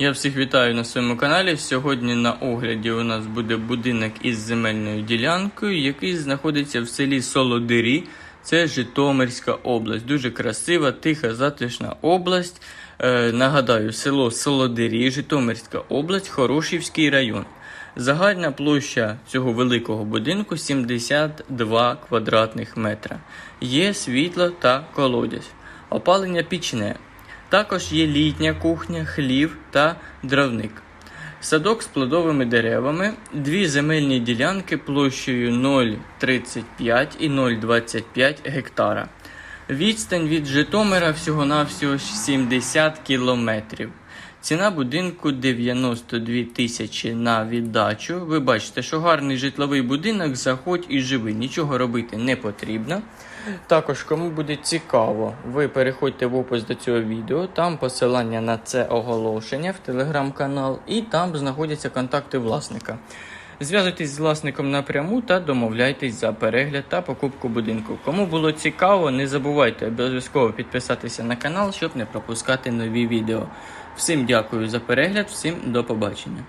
Я всіх вітаю на своєму каналі. Сьогодні на огляді у нас буде будинок із земельною ділянкою, який знаходиться в селі Солодирі. Це Житомирська область. Дуже красива, тиха, затишна область. Е, нагадаю, село Солодирі, Житомирська область, Хорошівський район. Загальна площа цього великого будинку 72 квадратних метра. Є світло та колодязь. Опалення пічне. Також є літня кухня, хлів та дровник. Садок з плодовими деревами, дві земельні ділянки площею 0,35 і 0,25 гектара. Відстань від Житомира всього-навсього 70 кілометрів. Ціна будинку 92 тисячі на віддачу. Ви бачите, що гарний житловий будинок, заходь і живи. Нічого робити не потрібно. Також, кому буде цікаво, ви переходьте в опис до цього відео, там посилання на це оголошення в телеграм-канал, і там знаходяться контакти власника. Зв'язуйтесь з власником напряму та домовляйтесь за перегляд та покупку будинку. Кому було цікаво, не забувайте обов'язково підписатися на канал, щоб не пропускати нові відео. Всім дякую за перегляд, всім до побачення.